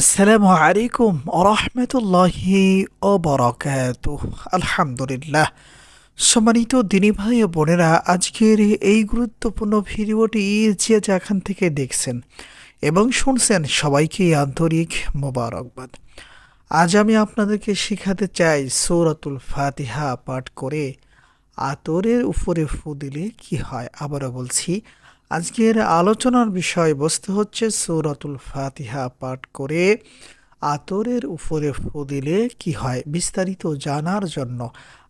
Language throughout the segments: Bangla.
আসসালামু আলাইকুম আরহামতুল্লাহি বরকাত আলহামদুলিল্লাহ। সম্মানিত দিনী ভাই ও বোনেরা, আজকের এই গুরুত্বপূর্ণ ভিডিওটি যে যেখান থেকে দেখছেন এবং শুনছেন, সবাইকে আন্তরিক মোবারকবাদ। আজ আমি আপনাদেরকে শেখাতে চাই সৌরাতুল ফাতিহা পাঠ করে, আতরের উপরে ফু দিলে কি হয়? আবারও বলছি আজকের আলোচনার বিষয়বস্তু হচ্ছে সৌরাতুল ফাতিহা পাঠ করে আতরের উপরে ফু দিলে কি হয় বিস্তারিত জানার জন্য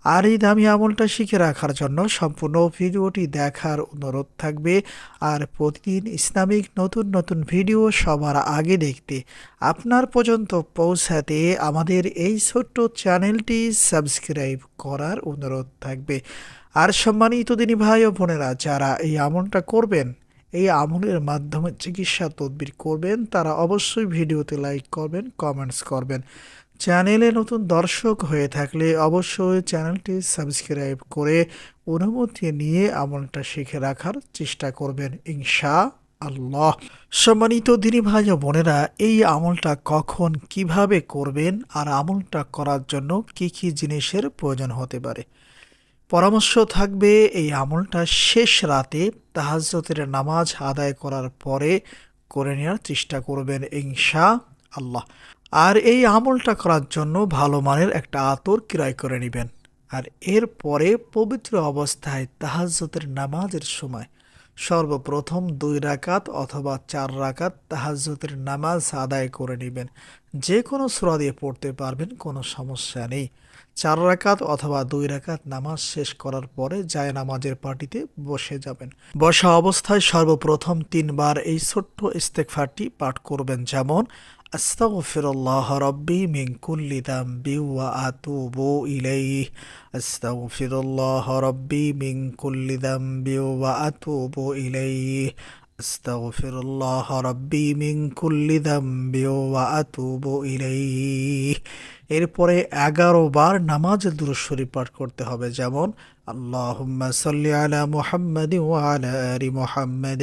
আর এই দামি আমলটা শিখে রাখার জন্য সম্পূর্ণ ভিডিওটি দেখার অনুরোধ থাকবে। আর প্রতিদিন ইসলামিক নতুন নতুন ভিডিও সবার আগে দেখতে আপনার পর্যন্ত পৌঁছাতে আমাদের এই ছোট্ট চ্যানেলটি সাবস্ক্রাইব করার অনুরোধ থাকবে। আর সম্মানিত দিনী ভাই ও বোনেরা, যারা এই আমলটা করবেন এই আমলের মাধ্যমে চিকিৎসা তদবির করবেন, তারা অবশ্যই ভিডিওতে লাইক করবেন কমেন্টস করবেন। চ্যানেলে নতুন দর্শক হয়ে থাকলে অবশ্যই চ্যানেলটি সাবস্ক্রাইব করে অনুমতি নিয়ে আমলটা শিখে রাখার চেষ্টা করবেন ইনশা আল্লাহ সম্মানিত দিনী ভাই বোনেরা, এই আমলটা কখন কীভাবে করবেন আর আমলটা করার জন্য কি কি জিনিসের প্রয়োজন হতে পারে? পরামর্শ থাকবে, এই আমলটা শেষ রাতে তাহাজতের নামাজ আদায় করার পরে করে নেওয়ার চেষ্টা করবেন ইংশা আল্লাহ আর এই আমলটা করার জন্য ভালো মানের একটা আতর ক্রয় করে নেবেন। আর এরপরে পবিত্র অবস্থায় তাহাজতের নামাজের সময় সর্বপ্রথম দুই রাকাত অথবা চার রাকাত তাহাজ্জতের নামাজ আদায় করে নেবেন। যে কোনো সুরা দিয়ে পড়তে পারবেন, কোনো সমস্যা নেই। চার রাকাত অথবা দুই রাকাত নামাজ শেষ করার পরে যায় নামাজের পার্টিতে বসে যাবেন। বসা অবস্থায় সর্বপ্রথম তিনবার এই ছোট্ট ইস্তেকফারটি পাঠ করবেন। যেমন আস্তাগফিরুল্লাহ রব্বি কুল্লি দামবি ওয়া আতুবু ইলাইহি আস্তাগফিরুল্লাহ রব্বি কুল্লি দামবি ওয়া আতুবু ইলাইহি আস্তাগফিরুল্লাহ রব্বি কুল্লি দামবি ওয়া আতুবু ইলাইহি এরপরে এগারো বার নামাজের দুরুশ্বরী পাঠ করতে হবে। যেমন আল্লাহ সাল্লি আলা মুহাম্মাদ ওয়া আলা আলি মুহাম্মাদ।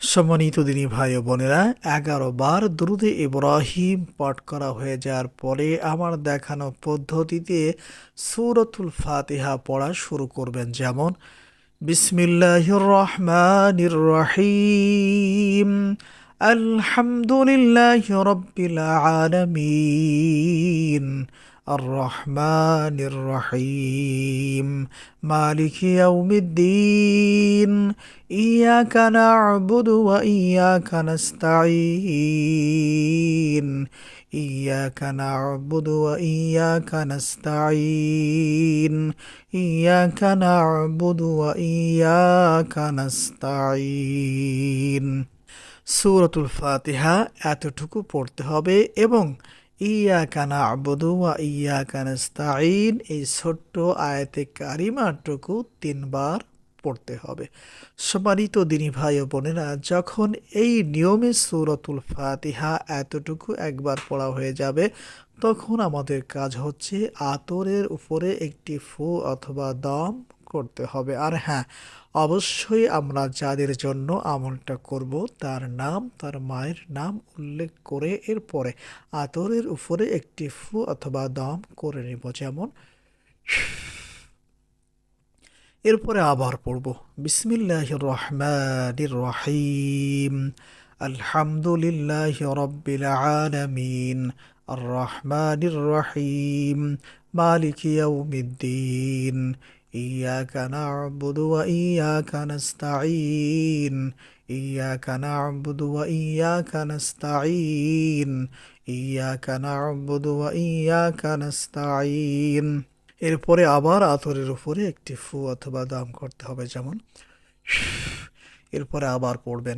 সম্মানিত দিনী ভাই ও বোনেরা, এগারো বার দ্রুদে ইব্রাহিম পাঠ করা হয়ে যাওয়ার পরে আমার দেখানো পদ্ধতিতে সুরতুল ফাতিহা পড়া শুরু করবেন। যেমন বিসমিল্লাহির রহমানির রহিম আলহামদুলিল্লাহ রব্বিল আলামিন الرحمن الرحيم مالك يوم الدين إياك نعبد وإياك نستعين إياك نعبد وإياك نستعين إياك نعبد وإياك نستعين সুরতুল ফাতিহা এতটুকু পড়তে হবে এবং ইয়া কানা আবদু ওয়া ইয়া এই ছোট্ট আয়াতে কারিমাটুকু তিনবার পড়তে হবে। সম্মানিত দিনী ভাই ও বোনেরা, যখন এই নিয়মে সুরতুল ফাতিহা এতটুকু একবার পড়া হয়ে যাবে তখন আমাদের কাজ হচ্ছে আতরের উপরে একটি ফু অথবা দম করতে হবে। আর হ্যাঁ অবশ্যই আমরা যাদের জন্য আমলটা করব, তার নাম, তার মায়ের নাম উল্লেখ করে এরপরে আতরের উপরে একটি ফু অথবা দম করে নেব। যেমন, এরপরে আবার পড়ব। বিসমিল্লাহ রহমান রহিম। আলহামদুলিল্লাহ রব্বিল আলামিন। আর রহমানির রহিম মালিক ইয়াউমিদ্দিন إياك نعبد وإياك نستعين إياك نعبد وإياك نستعين إياك نعبد وإياك نستعين এরপরে আবার আতরের উপরে একটি ফু অথবা দাম করতে হবে যেমন এরপরে আবার পড়বেন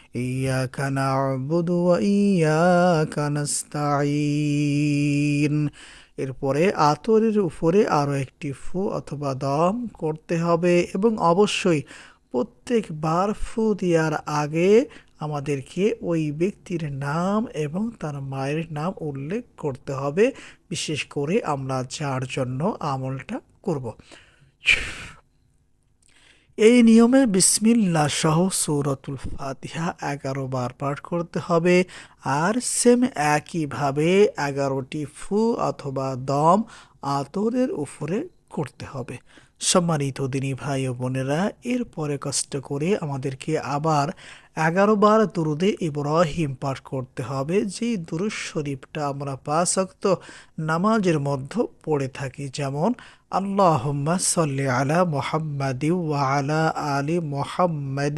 إياك نعبد وإياك نستعين এরপরে আতরের উপরে আরও একটি ফু অথবা দম করতে হবে এবং অবশ্যই প্রত্যেকবার ফু দেওয়ার আগে আমাদেরকে ওই ব্যক্তির নাম এবং তার মায়ের নাম উল্লেখ করতে হবে বিশেষ করে আমরা যার জন্য আমলটা করব এই নিয়মে বিসমিল্লা সহ সৌরতুল ফাতিহা এগারো বার পাঠ করতে হবে। আর সেম একইভাবে এগারোটি ফু অথবা দম আতরের উপরে করতে হবে। সম্মানিত দিনী ভাই ও বোনেরা, এরপরে কষ্ট করে আমাদেরকে আবার এগারো বার দুরুদে ইব্রাহিম পাঠ করতে হবে। যেই দুরুদ শরীফটা আমরা পাশক্ত নামাজের মধ্যে পড়ে থাকি, যেমন আল্লাহ সাল্লি আলা মোহাম্মদ ওয়া আলা আলী মুহাম্মাদ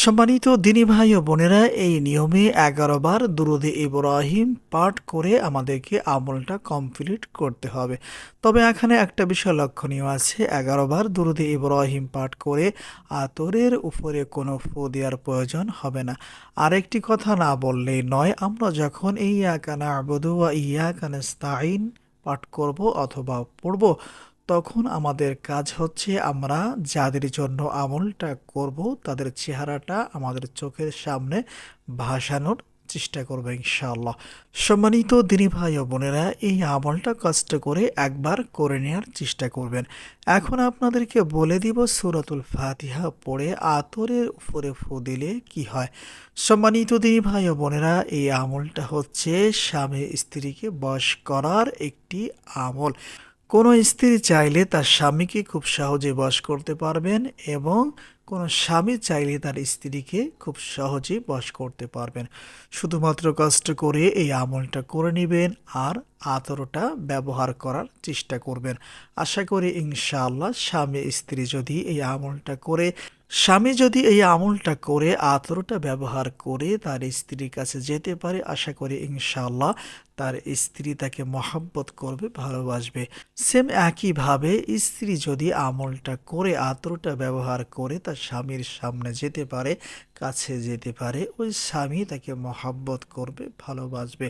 সম্মানিত দিনী ভাই ও বোনেরা, এই নিয়মে এগারো বার দুরুদে ইব্রাহিম পাঠ করে আমাদেরকে আমলটা কমপ্লিট করতে হবে। তবে এখানে একটা বিষয় লক্ষণীয় আছে, এগারো বার দুরুদে ইব্রাহিম পাঠ করে আতরের উপরে কোনো ফু দেওয়ার প্রয়োজন হবে না। আরেকটি কথা না বললেই নয়, আমরা যখন এই ইয়াকানা আবদু বা ইয়াকানাস্তাইন পাঠ করব অথবা পড়ব তখন আমাদের কাজ হচ্ছে আমরা যাদের জন্য আমলটা করব, তাদের চেহারাটা আমাদের চোখের সামনে ভাসানোর চেষ্টা করব ইনশাআল্লাহ। সম্মানিত দিনী ভাই ও বোনেরা, এই আমলটা কষ্ট করে একবার করে নেওয়ার চেষ্টা করবেন। এখন আপনাদেরকে বলে দিব, সুরাতুল ফাতিহা পড়ে আতরের উপরে ফু দিলে কি হয়? সম্মানিত দিনী ভাই ও বোনেরা, এই আমলটা হচ্ছে স্বামী স্ত্রীকে বশ করার একটি আমল। কোনো স্ত্রী চাইলে তার স্বামীকে খুব সহজে বশ করতে পারবেন এবং কোনো স্বামী চাইলে তার স্ত্রীকে খুব সহজে বশ করতে পারবেন। শুধুমাত্র কষ্ট করে এই আমলটা করে নেবেন আর আতরটা ব্যবহার করার চেষ্টা করবেন। আশা করি ইনশাআল্লাহ স্বামী স্ত্রী যদি এই আমলটা করে স্বামী যদি এই আমলটা করে আতরটা ব্যবহার করে তার স্ত্রীর কাছে যেতে পারে, আশা করি ইনশাআল্লাহ তার স্ত্রী তাকে মহাব্বত করবে, ভালোবাসবে। সেম একইভাবে স্ত্রী যদি আমলটা করে আতরটা ব্যবহার করে তার স্বামীর সামনে যেতে পারে, কাছে যেতে পারে, ওই স্বামী তাকে মহাব্বত করবে, ভালোবাসবে।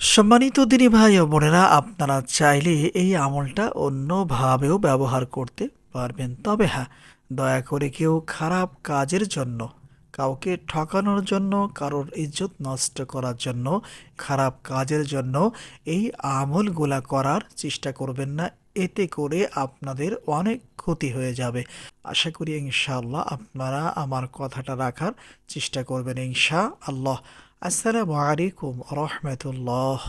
সম্মানিত দিনী ভাই ও বোনেরা, আপনারা চাইলে এই আমলটা অন্যভাবেও ব্যবহার করতে পারবেন। তবে হ্যাঁ দয়া করে কেউ খারাপ কাজের জন্য, কাউকে ঠকানোর জন্য, কারোর ইজ্জত নষ্ট করার জন্য, খারাপ কাজের জন্য এই আমলগুলা করার চেষ্টা করবেন না। এতে করে আপনাদের অনেক ক্ষতি হয়ে যাবে। আশা করি ইনশাআল্লাহ আপনারা আমার কথাটা রাখার চেষ্টা করবেন ইনশা আল্লাহ আসসালামু আলাইকুম রহমতুল্লাহ।